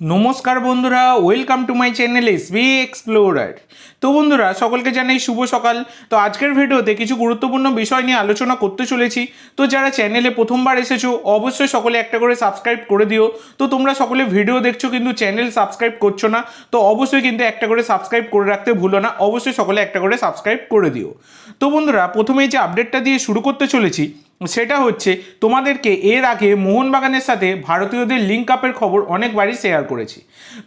নমস্কার বন্ধুরা welcome to my channel S B explorer তো বন্ধুরা, সকলকে জানাই শুভ সকাল। তো আজকের ভিডিওতে কিছু গুরুত্বপূর্ণ বিষয় নিয়ে আলোচনা করতে চলেছি। তো যারা চ্যানেলে প্রথমবার এসেছ, অবশ্যই সকলে একটা করে সাবস্ক্রাইব করে দিও। তো তোমরা সকলে ভিডিও দেখছ, কিন্তু চ্যানেল সাবস্ক্রাইব করছ না, তো অবশ্যই কিন্তু একটা করে সাবস্ক্রাইব করে রাখতে ভুলো না। অবশ্যই সকলে একটা করে সাবস্ক্রাইব করে দিও। তো বন্ধুরা, প্রথমেই যে আপডেটটা দিয়ে শুরু করতে চলেছি সেটা হচ্ছে তোমাদেরকে এর আগে মোহনবাগানের সাথে ভারতীয়দের লিঙ্ক আপের খবর অনেকবারই শেয়ার করেছি।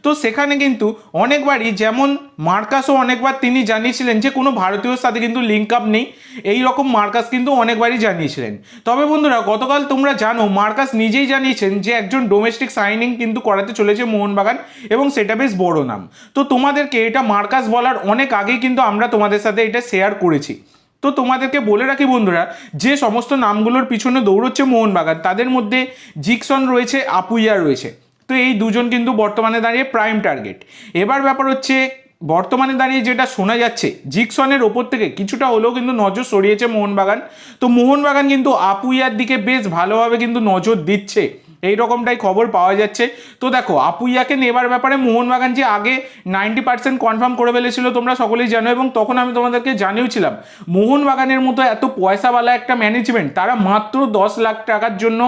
তো সেখানে কিন্তু অনেকবারই যেমন মার্কাসও অনেকবার তিনি জানিয়েছিলেন যে কোনো ভারতীয়র সাথে কিন্তু লিঙ্ক আপ নেই, এই রকম মার্কাস কিন্তু অনেকবারই জানিয়েছিলেন। তবে বন্ধুরা, গতকাল তোমরা জানো মার্কাস নিজেই জানিয়েছেন যে একজন ডোমেস্টিক সাইনিং কিন্তু করাতে চলেছে মোহনবাগান এবং সেটা বেশ বড় নাম। তো তোমাদেরকে এটা মার্কাস বলার অনেক আগেই কিন্তু আমরা তোমাদের সাথে এটা শেয়ার করেছি। তো তোমাদেরকে বলে রাখি বন্ধুরা, যে সমস্ত নামগুলোর পিছনে দৌড়চ্ছে মোহনবাগান, তাদের মধ্যে জিকসন রয়েছে আপুইয়া রয়েছে। তো এই দুজন কিন্তু বর্তমানে দাঁড়িয়ে প্রাইম টার্গেট এবার ব্যাপার হচ্ছে, বর্তমানে দাঁড়িয়ে যেটা শোনা যাচ্ছে, জিকসনের ওপর থেকে কিছুটা হলেও কিন্তু নজর সরিয়েছে মোহনবাগান। তো মোহনবাগান কিন্তু আপুইয়ার দিকে বেশ ভালোভাবে কিন্তু নজর দিচ্ছে। এই রকমটাই খবর পাওয়া যাচ্ছে। তো দেখো, আপুইয়াকে নেবার ব্যাপারে মোহনবাগান যে আগে নাইনটি পার্সেন্ট কনফার্ম করে ফেলেছিল, তোমরা সকলেই জানো, এবং তখন আমি তোমাদেরকে জানিয়েছিলাম মোহনবাগানের মতো এত পয়সাওয়ালা একটা ম্যানেজমেন্ট তারা মাত্র দশ লাখ টাকার জন্য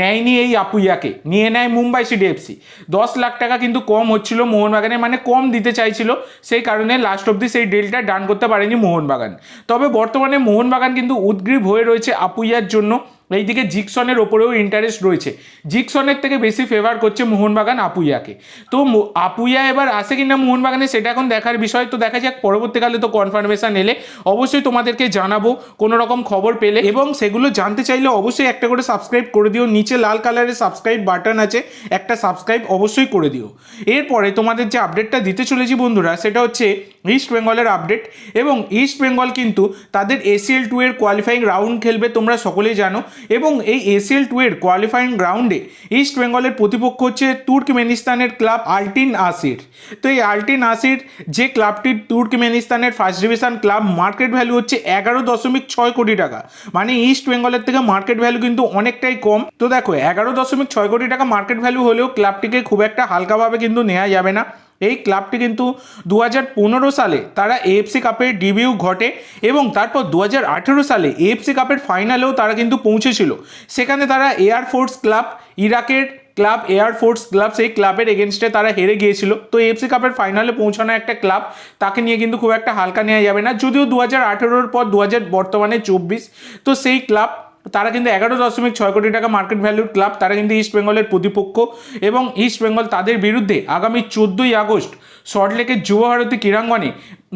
নেয়নি এই আপুইয়াকে, নিয়ে নেয় মুম্বাই সিডিএফসি দশ লাখ টাকা কিন্তু কম হচ্ছিল মোহনবাগানে মানে কম দিতে চাইছিল, সেই কারণে লাস্ট অব্দি সেই ডিলটা ডান করতে পারেনি মোহনবাগান তবে বর্তমানে মোহনবাগান কিন্তু উদ্গ্রীব হয়ে রয়েছে আপুইয়ার জন্য এইদিকে জিকসনের ওপরেও ইন্টারেস্ট রয়েছে। জিকসনের থেকে বেশি ফেভার করছে মোহনবাগান আপুইয়াকে। তো আপুইয়া এবার আসে কিনা মোহনবাগানে সেটা এখন দেখার বিষয়। তো দেখা যাক, পরবর্তীকালে তো কনফার্মেশন এলে অবশ্যই তোমাদেরকে জানাব কোনো রকম খবর পেলে। এবং সেগুলো জানতে চাইলে অবশ্যই একটা করে সাবস্ক্রাইব করে দিও। নিচে লাল কালারের সাবস্ক্রাইব বাটন আছে, একটা সাবস্ক্রাইব অবশ্যই করে দিও। এরপরে তোমাদের যে আপডেটটা দিতে চলেছি বন্ধুরা, সেটা হচ্ছে ইস্ট বেঙ্গলের আপডেট এবং ইস্ট বেঙ্গল কিন্তু তাদের এসিএল টু এর কোয়ালিফাইং রাউন্ড খেলবে, তোমরা সকলেই জানো। এবং এই এসিএল টু এর কোয়ালিফাইং গ্রাউন্ডে ইস্ট বেঙ্গলের প্রতিপক্ষ হচ্ছে তুর্কমেনিস্তানের ক্লাব আলটিন আসির তো এই আলটিন আসির যে ক্লাবটি তুর্কমেনিস্তানের first division club market value হচ্ছে এগারো দশমিক ছয় কোটি টাকা। মানে ইস্ট বেঙ্গলের থেকে মার্কেট ভ্যালু কিন্তু অনেকটাই কম। তো দেখো, এগারো দশমিক ছয় কোটি টাকা মার্কেট ভ্যালু হলেও ক্লাবটিকে খুব একটা হালকাভাবে কিন্তু নেওয়া যাবে না। এই ক্লাবটি কিন্তু দু সালে তারা এএফসি কাপের ডিবিউ ঘটে এবং তারপর দু সালে এএফসি কাপের ফাইনালেও তারা কিন্তু পৌঁছেছিল। সেখানে তারা এয়ার ফোর্স ক্লাব ইরাকের ক্লাব এয়ার ফোর্স ক্লাব সেই ক্লাবের এগেনস্টে তারা হেরে গিয়েছিল। তো এফসি কাপের ফাইনালে পৌঁছানো একটা ক্লাব, তাকে নিয়ে কিন্তু খুব একটা হালকা নেওয়া যাবে না। যদিও দু হাজার পর দু হাজার বর্তমানে চব্বিশ, তো সেই ক্লাব তারা কিন্তু এগারো দশমিক ছয় কোটি টাকা মার্কেট ভ্যালুর ক্লাব তারা কিন্তু ইস্ট বেঙ্গলের প্রতিপক্ষ এবং ইস্ট বেঙ্গল তাদের বিরুদ্ধে আগামী চোদ্দোই আগস্ট সল্টলেকের যুবভারতী ক্রীড়াঙ্গনে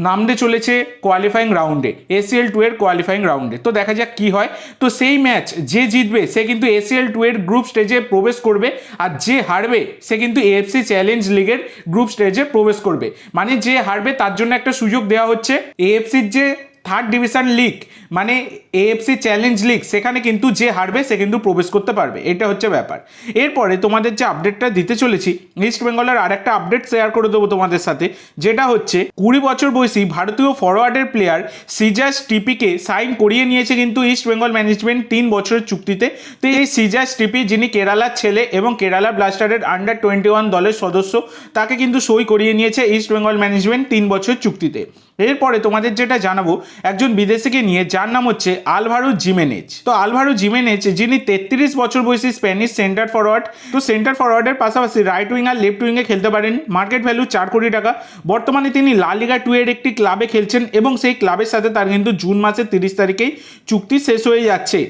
নামতে চলেছে কোয়ালিফাইং রাউন্ডে এসিএল টু এর কোয়ালিফাইং রাউন্ডে তো দেখা যাক কি হয়। তো সেই ম্যাচ যে জিতবে, সে কিন্তু এসিএল টু এর গ্রুপ স্টেজে প্রবেশ করবে আর যে হারবে, সে কিন্তু এএফসি চ্যালেঞ্জ লিগের গ্রুপ স্টেজে প্রবেশ করবে। মানে যে হারবে, তার জন্য একটা সুযোগ দেওয়া হচ্ছে এএফসির যে থার্ড ডিভিশন লিগ মানে এএফসি চ্যালেঞ্জ লিগ সেখানে কিন্তু যে হারবে, সে কিন্তু প্রবেশ করতে পারবে। এটা হচ্ছে ব্যাপার। এরপরে তোমাদের যে আপডেটটা দিতে চলেছি ইস্ট বেঙ্গলের আর একটা আপডেট শেয়ার করে দেবো তোমাদের সাথে, যেটা হচ্ছে কুড়ি বছর বয়সী ভারতীয় ফরওয়ার্ডের প্লেয়ার সিজাস টিপিকে সাইন করিয়ে নিয়েছে কিন্তু ইস্ট বেঙ্গল ম্যানেজমেন্ট তিন বছরের চুক্তিতে। তো এই সিজাস টিপি যিনি কেরালার ছেলে এবং কেরালা ব্লাস্টারের আন্ডার টোয়েন্টি ওয়ান দলের সদস্য, তাকে কিন্তু সই করিয়ে নিয়েছে ইস্ট বেঙ্গল ম্যানেজমেন্ট তিন বছর চুক্তিতে। এরপরে তোমাদের যেটা জানাব, একজন বিদেশিকে নিয়ে যার নাম হচ্ছে আলভারো জিমেনেজ। তো আলভারো জিমেনেজ, যিনি তেত্রিশ বছর বয়সী স্প্যানিশ সেন্টার ফরওয়ার্ড তো সেন্টার ফরওয়ার্ডের পাশাপাশি রাইট উইং আর লেফট উইংয়ে খেলতে পারেন। মার্কেট ভ্যালু চার কোটি টাকা। বর্তমানে তিনি লা লিগা টু এর একটি ক্লাবে খেলছেন এবং সেই ক্লাবের সাথে তার কিন্তু জুন মাসের তিরিশ তারিখেই চুক্তি শেষ হয়ে যাচ্ছে।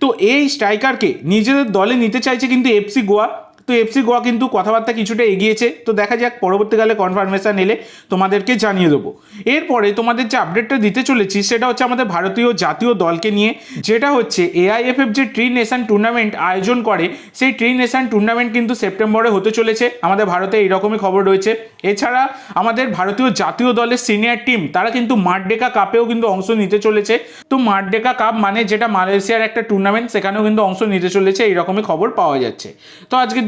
তো এই স্ট্রাইকারকে নিজেদের দলে নিতে চাইছে কিন্তু এফসি গোয়া তো এফসি গোয়া কিন্তু কথাবার্তা কিছুটা এগিয়েছে। তো দেখা যাক, পরবর্তীকালে কনফার্মেশন এলে তোমাদেরকে জানিয়ে দেবো। এরপরে তোমাদের যে আপডেটটা দিতে চলেছি, সেটা হচ্ছে আমাদের ভারতীয় জাতীয় দলকে নিয়ে। যেটা হচ্ছে এআইএফএফ যে ট্রি নেশন টুর্নামেন্ট আয়োজন করে, সেই ট্রি নেশন টুর্নামেন্ট কিন্তু সেপ্টেম্বরে হতে চলেছে। আমাদের ভারতে এইরকমই খবর রয়েছে। এছাড়া আমাদের ভারতীয় জাতীয় দলের সিনিয়র টিম তারা কিন্তু মাঠডেকা কাপেও কিন্তু অংশ নিতে চলেছে। তো মাঠডেকা কাপ মানে যেটা মালয়েশিয়ার একটা টুর্নামেন্ট সেখানেও কিন্তু অংশ নিতে চলেছে, এইরকমই খবর পাওয়া যাচ্ছে। তো আজকের